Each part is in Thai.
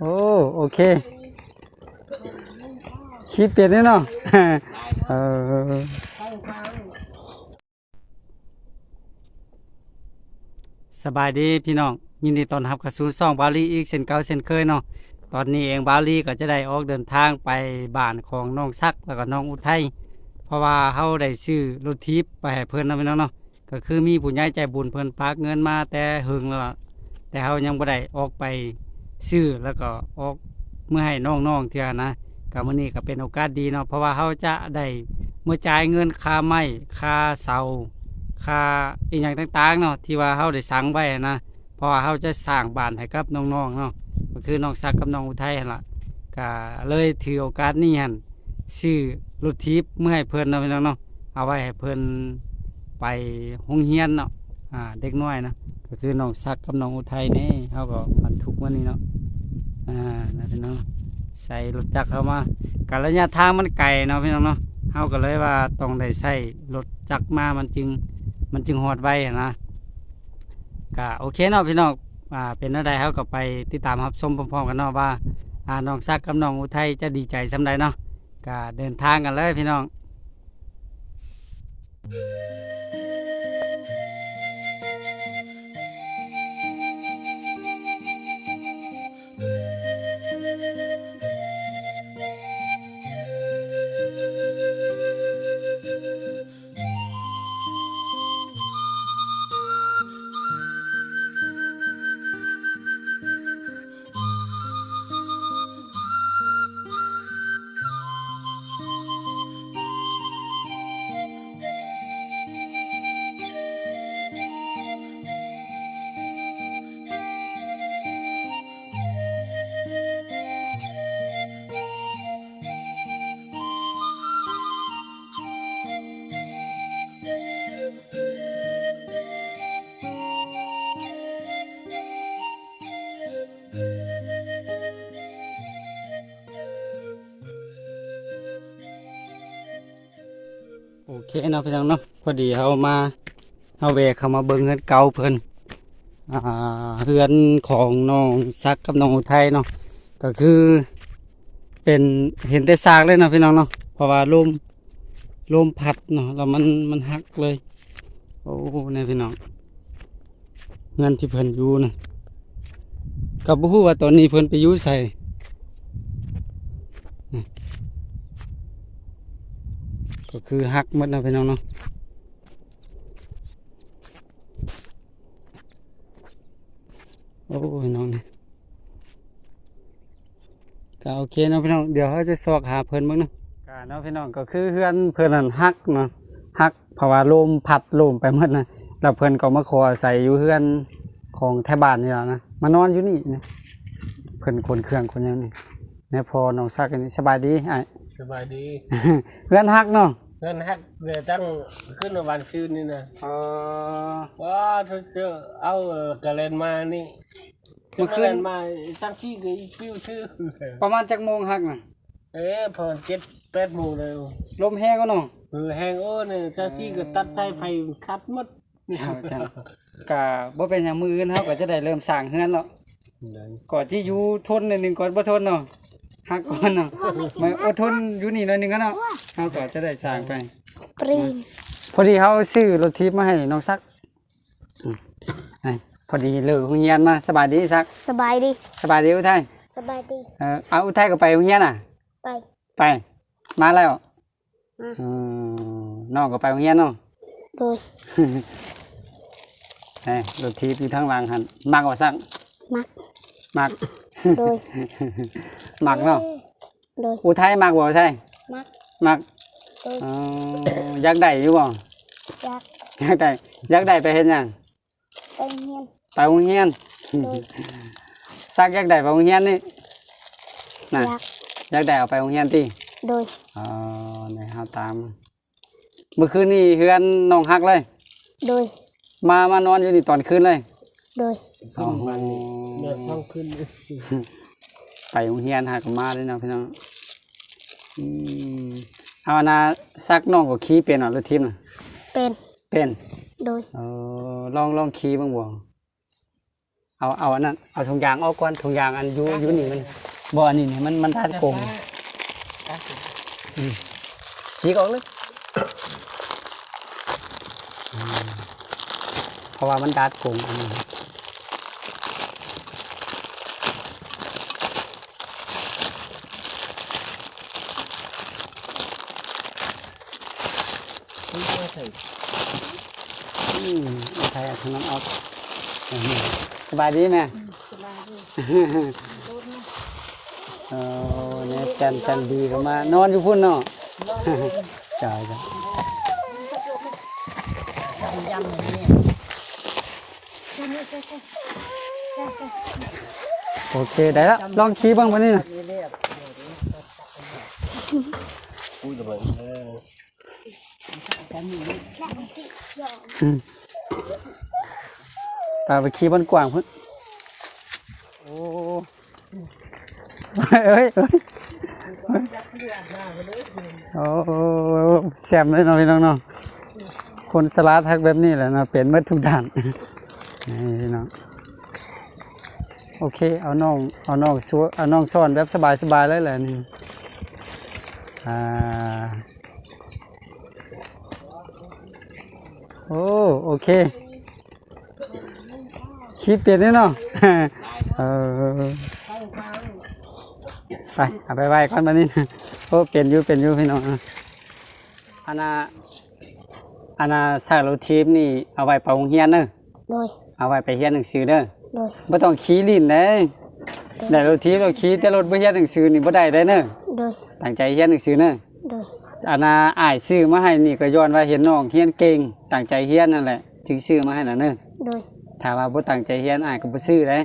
โอ้โอเค คิดเปลี่ยนแน่เนาะเออสบายดีพี่น้องยินดีต้อนรับเข้าสู่ซ่องบาลีอีกเช่นเก่าเช่นเคยเนาะตอนนี้เองบาลีก็จะได้ออกเดินทางไปบ้านของน้องซักแล้วก็น้องอุทัยเพราะว่าเฮาได้ซื้อรถทิพย์ไปให้เพิ่นนะพี่น้องเนาะก็คือมีผู้ใหญ่ใจบุญเพิ่อนฝากเงินมาแต่หึงแล้วล่ะแต่เฮายังบ่ได้ออกไป ซื้อแล้วก็ออกเมื่อให้น้องๆเทื่อนะก็มื้อนี้ก็เป็นโอกาสดีเนาะเพราะว่าเฮาจะได้เมื่อจ่ายเงินค่าไม้ค่าเสาค่าอีกอย่างต่างๆเนาะที่ว่าเฮาได้สั่งไว้นะเพราะว่าเฮาจะสร้างบ้านให้กับน้องๆเนาะก็คือน้องซักกับน้องอุทัยหั่นล่ะก็เลยถือโอกาสนี้หั่นซื้อรถทิพย์เมื่อให้เพิ่นเนาะพี่น้องเนาะเอาไว้ให้เพิ่นไปโรงเรียนเนาะ อ่าเด็กน้อยนะก็คือน้องซักกับน้องอุทัยนี่เฮาก็บรรทุกมานี่เนาะอ่านะพี่น้องใส่รถจักรเข้ามาการระยะทางมันไกลเนาะพี่น้องเนาะเฮาก็เลยว่าต้องได้ใช้รถจักรมามันจึงมันจึงหอดไว้นะก็โอเคเนาะพี่น้องอ่าเป็นอะไรเขาก็ไปติดตามรับชมพร้อมๆกันเนาะว่าอ่าน้องซักกับน้องอุทัยจะดีใจสำใดเนาะก็เดินทางกันเลยพี่น้อง โอเคเนาะพี่น้องเนาะพอดีเขามาเขาแวะเขามาเบิ่งเฮือนเก่าเพิ่นอ่าเฮือนของน้องซักกับน้องอุทัยเนาะก็คือเป็นเห็นแต่ซากเลยเนาะพี่น้องเนาะเพราะว่าลมลมพัดเนาะแล้วมันมันหักเลย โอ้เนี่ยพี่น้องเงินที่เพิ่นอยู่นะกับผู้ว่าตอนนี้เพิ่นไปอยู่ใส่ ก็คือหักหมดนะพี่น้องเนาะโอ้พี่น้องนี่ก็โอเคเนาะพี่น้องเดี๋ยวเขาจะสอกหาเพิ่นเบ้างเนาะก็เนาะพี่น้องก็คือเฮือนเพิ่นนั่นหักเนาะหักเพราะว่าลมพัดลมไปหมดนะแล้วเพิ่นก็มาขออาศัยอยู่เฮือนของแถวบ้านนี่แหละนะมานอนอยู่นี่นะเพิ่นคนเครื่องคนหยังนี่เนี่ยพอน้องซักอันนี้สบายดีไอ้สบายดีเฮือนฮักเนาะเงินฮักเดี๋ยวตั้งขึ้นมาวันชื่นนี่นะเออว้าถ้าเจอเอาเอ่อกระเลนมานี่เมื่อกคืระเลนนมาสักที่ก็อีกปิ้วชื่อประมาณจักโมงฮักน่ะเอ๊ะพอเจ็ดแปดโมงเลยลมแห้งก็เนาะเออแหงโอ้เนี่ยเจ้าที่ก็ตัดสายไฟคัดหมดเอาจังก็บ่เป็นหยังมืออื่นเฮาก็จะได้เริ่มสร้างเฮือนแล้วก่อนที่อยู่ทนหนิดนึงก่อนบ่ทนเนาะฮักก่อนเนาะมาอดทนอยู่นี่หน่อยหนึงก็เนาะ เฮาก็จะได้สร้างไป ปรีนพอดีเขาซื้อรถทิพย์มาให้น้องซักอืมนี่พอดีเลิกโรงเรียนมาสบายดีซักสบายดี สบายดีอุทัยสบายดี เออเอาอุทัยก็ไปโรงเรียนอะ ไป ไป มาแล้วอืม อืมน้องก็ไปโรงเรียนเนาะโดยนี่รถทิพย์อยู่ทางหลังหันมักว่าซักมักมักโดยมักเนาะโดยอุทัยมักบ่อุทัยมัก มักโดยอ๋ออยากได้อยู่บ่อยากอยากได้อยากได้ไปเฮ็ดหยังไปเรียนไปโรงเรียนโดยซักอยากได้ไปโรงเรียนนี่น่ะอยากอยากได้เอาไปโรงเรียนติโดยอ๋อนี่ครับตามเมื่อคืนนี่เฮือนน้องฮักเลย โดย มามานอนอยู่นี่ตอนคืนเลย โดยขึ้นวันนี้เดือนสองขึ้นไปโรงเรียนหักมาเลยเนาะพี่น้อง อืมเอานาซักน้องก็ขี่เป็นเหรอหรือทิมน่ะ เป็นเป็นโดยเออลองลองขี่บ้างบ่เอเอาเอาอันนั้นเอาถุงยางออกก่อนถุงยางอันอยู่อยู่นี่มันบ่อันนี้นี่มันมันทัดโกงจีกออกเลยอืมเพราะว่ามันดัดโกงอันนี้ อืมเอาไทยเอาทางนั้นออกอืมสบายดีไหมเออเนี่ยจันจันดีก็มานอนอยู่พุ่นเนาะจ่ายจ้ะยำอย่างนี้โอเคได้แล้วลองขี่เบ้างวันนี้นะอุ้ยระเบิดเออ ตาไปขี่บนกว้างพุ่นโอ้เอ้ยเอ้ยโอ้แซมเลยเนาะพี่น้องเนาะคนสลาดทักแบบนี้แหละนะเปลี่ยนเมื่อทุกด้านนี่พี่น้องโอเคเอาน้องเอาน้องซัวเอาน้องซ่อนแบบสบายๆเลยแหละนี่อ่า โอ้โอเคคิดเปลี่ยนนี่เนาะเออไปเอาไปไว้ก่อนมานี่โอ้เปลี่ยนอยู่เปลี่ยนอยู่พี่น้องอันน่ะอันน่ะสายรถทีมนี่เอาไว้ไปโรงเรียนเนอะโดยเอาไว้ไปเรียนหนังสือเด้อโดยบ่ต้องขี่ลิ้นเด้ได้รถทีเราขี่แต่รถบ่เรียนหนังสือนี่บ่ได้เด้อเนอะโดยตั้งใจเรียนหนังสือเนอะโดย อันน่ะอ้ายซื้อมาให้นี่ก็ย้อนว่าเห็นน้องเรียนเก่งตั้งใจเรียนนั่นแหละจึงซื้อมาให้น่ะเนอะโดยถ้าว่าบ่ตั้งใจเรียนอ้ายก็บ่ซื้อเด้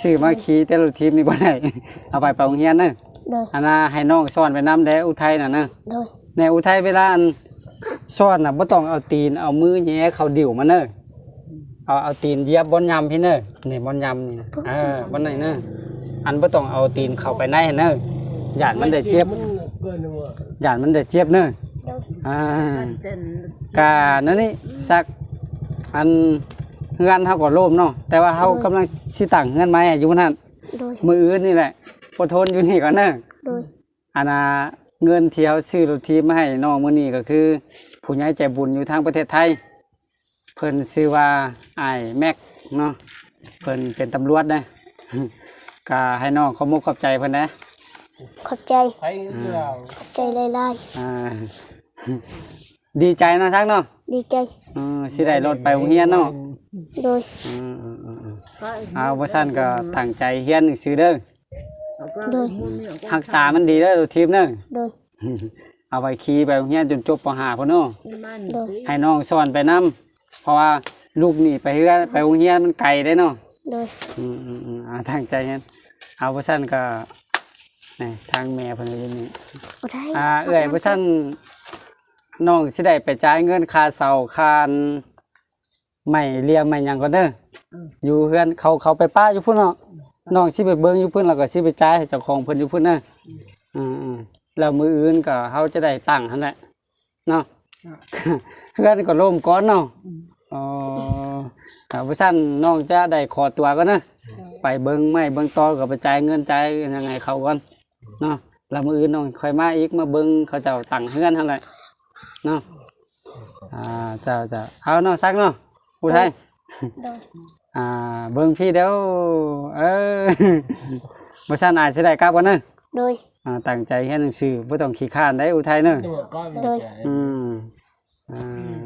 ซื้อมาขี่แต่รถทีมนี่บ่ได้ เอาไปไปโรงเรียนเนอะโดยอันน่ะให้น้องสอนไปนํเด้อุทัยน่ะเนอะโดยในอุทัยเวลาอันสอนน่ะบ่ต้องเอาตีนเอามือแหย่เข้าดิ่วมาเนอะเอาเอาตีนเหยียบบนยำพี่เนอะนี่บนยำนี่เออบนไหนเนอะอันบ่ต้องเอาตีนเข้าไปในเนอะ หยาดมันได้เจ็บมันเกินหัวหยาดมันได้เจ็บเนอะโดยอ่าเต้นกานั่นนี่สักอันเฮือนเฮาก็โลมเนาะแต่ว่าเฮากำลังสิตั้งเฮือนไม้ให้อยู่นั่นโดยมืออื่นนี่แหละอดทนอยู่นี่ก่อนเนอะโดยอันน่ะเงินที่เขาซื้อรถทีมาให้น้องมื้อนี้ก็คือ ผู้ใหญ่ใจบุญอยู่ทางประเทศไทย เพิ่นชื่อว่าอ้ายแม็กเนาะเพิ่นเป็นตำรวจนะก็ให้น้องขอมุกขอบใจเพิ่นนะ ขอบใจไฟเราขอบใจหลายอ่าดีใจเนาะทักเนาะๆดีใจอือสิได้รถไปโรงเรียนเนาะโดยอืมอืมอืมอืมเอาว่าซั่นก็ตั้งใจเรียนหนังสือเด้อโดยรักษามันดีเด้อรถทีมเด้อ โดยเอาไปขี่ไปโรงเรียนจนจบป .5 พุ่นเนาะ โดยให้น้องสอนไปนํเพราะว่าลูกนี่ไปเฮือนไปโรงเรียนมันไกลได้เนาะโดยอืมอืมอืมอ่าตั้งใจงั้นเอาบ่ซั่นก็ นี่ทางแม่เพิ่นก็อยู่นี่อุทัยอ่าเอ้อยบ่ซั่นน้องสิได้ไปจ่ายเงินค่าเสาค่าไม้เลียมไม้หยังก่อนเด้อออยู่เฮือนเขาเขาไปป้าอยู่พุ่นเนาะน้องสิไปเบิ่งอยู่พุ่นแล้วก็สิไปจ่ายให้เจ้าของเพิ่นอยู่พุ่นเด้ออืมอืมแล้วมื้ออื่นก็เฮาจะได้ตั้งหั่นแหละเนาะเฮือนก็ล่มก่อนเนาะอ๋อถ้าบ่ซั่นน้องจะได้ขอตัวก่อนนะไปเบิ้งไม่เบิ้งตอก็ไปจ่ายเงินจ่ายยังไงเขาก่อน เนาะแล้วมืออื่นน้องค่อยมาอีกมาเบิ้งเขาเจ้าตั้งเฮือนหั่นแหละเนาะอ่าเจ้าเจ้าเอาเนาะซักเนาะผู้ไทยโดยอ่าเบิ้งพี่เดี๋ยวเออบ่ซั่นอาจสิได้กลับกันเนาะโดยอ่าตั้งใจเรียนหนังสือบ่ต้องขี้ข้านได้อุทัยเนาะตัวก้อนโดยอืมอ่า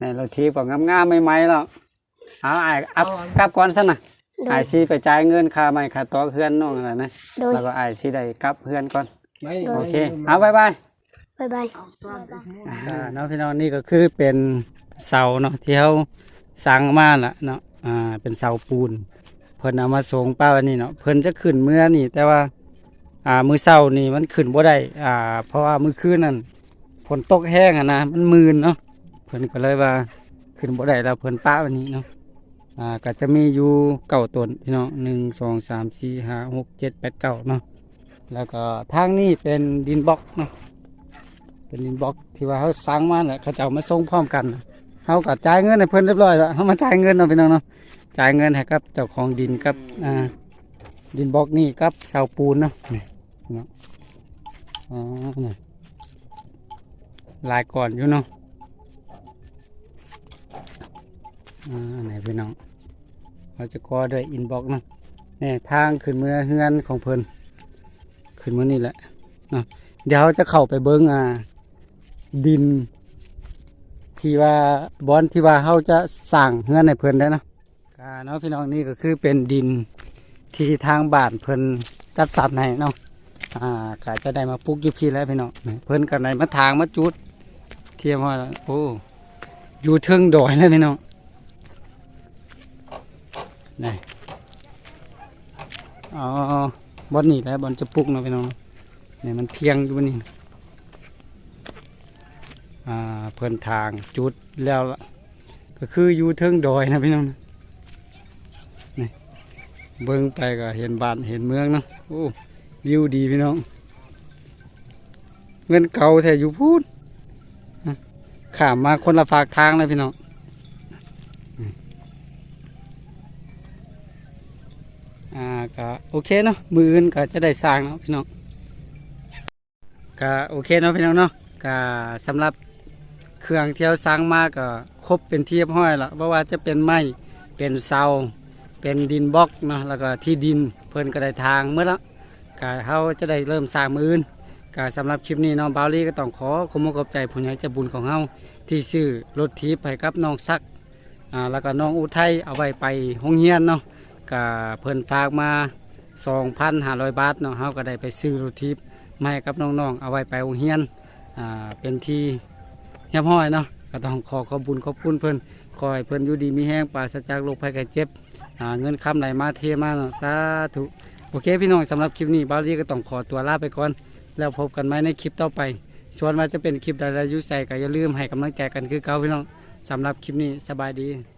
ในรถทีก็งามๆใหม่ๆแล้วเอาอ้ายอัพกลับก่อนซะนะ โดอายยสิไปจ่ายเงินค่าไม้ค่าตอเพื่อนน้องอะไรนะโดยแล้วก็อายสิได้กลับเพื่อนก่อน ไม่โอเค เอาบายบายบ๊ายบาย อ่าเนาะพี่น้องนี่ก็คือเป็นเสาเนาะที่เขาสร้างมาล่ะเนาะอ่าเป็นเสาปูน เพิ่นเอามาส่งป้าวันนี้เนาะเพิ่นจะขึ้นเมื่อนี่ แต่ว่าอ่ามือเสานี่มันขึ้นบ่ได้อ่า เพราะว่ามือคืนนั่นฝนตกแห้งอะนะมันมืนเนาะเพิ่นก็เลยว่าขึ้นบ่ได้แล้วเพิ่นป้าวันนี้เนาะ อ่าก็จะมีอยู่เก้าต้นพี่น้องหนึ่งสองสามสี่ห้าหกเจ็ดแปดเก้าเนาะแล้วก็ทางนี้เป็นดินบล็อกเนาะเป็นดินบล็อกที่ว่าเขาสร้างมาแหละเขาจะเอามาส่งพร้อมกันเขาก็จ่ายเงินให้เพิ่นเรียบร้อยแล้วเขามาจ่ายเงินเนาะพี่น้องเนาะจ่ายเงินให้กับเจ้าของดินกับอ่าดินบล็อกนี่กับเสาปูนเนาะนี่เนาะอ๋อนี่ลายก่อนอยู่เนาะอ่าไหนพี่น้อง เราจะก่อด้วยอินบ็อกเนาะนี่ทางขึ้นเมือเฮือนของเพิ่นขึ้นเมือนี่แหละเนาะเดี๋ยวเราจะเข้าไปเบิ้งอ่าดิน ที่ว่าบอนที่ว่าเขาจะสั่งเฮือนในเพิ่นได้เนาะกาเนาะพี่น้องนี่ก็คือเป็นดินที่ทางบ้านเพิ่นจัดสรรให้เนาะอ่าก็จะได้มาปลูกอยู่พี่แล้วพี่น้องเพิ่นกันไหนมาทางมาจุด เทียมว่าโอ้อยู่เทิงดอยเลยพี่น้อง นี่อ๋อบอนนี่แหล้วบอนจะปลูกนะพี่น้องนี่มันเพียงอยู่บนนี่อ่าเพิ่นทางจุดแล้วก็คืออยู่เทิงดอยนะพี่น้องนี่เบิ่งไปก็เห็นบ้านเห็นเมืองเนาะโอ้วิวดีพี่น้องเงินเก่าแท้อยู่พูดขามมาคนละฝากทางเลยพี่น้องอืมอ่า ก็โอเคเนาะมืออื่นก็จะได้สร้างเนาะพี่น้องก็โอเคเนาะพี่น้องเนาะก็สำหรับเครื่องเที่ยวสร้างมาก็ครบเป็นเทียบห้อยละเพราะว่าจะเป็นไม้เป็นเสาเป็นดินบล็อกเนาะแล้วก็ที่ดินเพิ่นก็ได้ทางเมื่อละก็เขาจะได้เริ่มสร้างมืออื่นก็สำหรับคลิปนี้น้องบาวลี่ก็ต้องขอขอบคุณขอบใจผู้ใหญ่ใจบุญของเฮาที่ซื้อรถทีบให้กับน้องซักอ่าแล้วก็น้องอุทัยเอาไว้ไปห้องเฮียนเนาะ ก็เพิ่นฝากมา2,500 บาทเนาะเฮาก็ได้ไปซื้อรถทีบมาให้กับน้องๆ เอาไว้ไปโรงเรียนอ่าเป็นที่เฮียบห้อยเนาะก็ต้องขอขอบคุญขอบคุณเพิ่นขอให้เพิ่นอยู่ดีมีแห้งปราศจากโรคภัยไข้เจ็บอ่าเงินคำไหลมาเทมาเนาะสาธุโอเคพี่น้องสำหรับคลิปนี้บาลีก็ต้องขอตัวลาไปก่อน แล้วพบกันไหมในคลิปต่อไป ส่วนว่าจะเป็นคลิปใดๆยุใส่ก็อย่าลืมให้กำลังใจกันคือเก่าพี่น้องสำหรับคลิปนี้สบายดี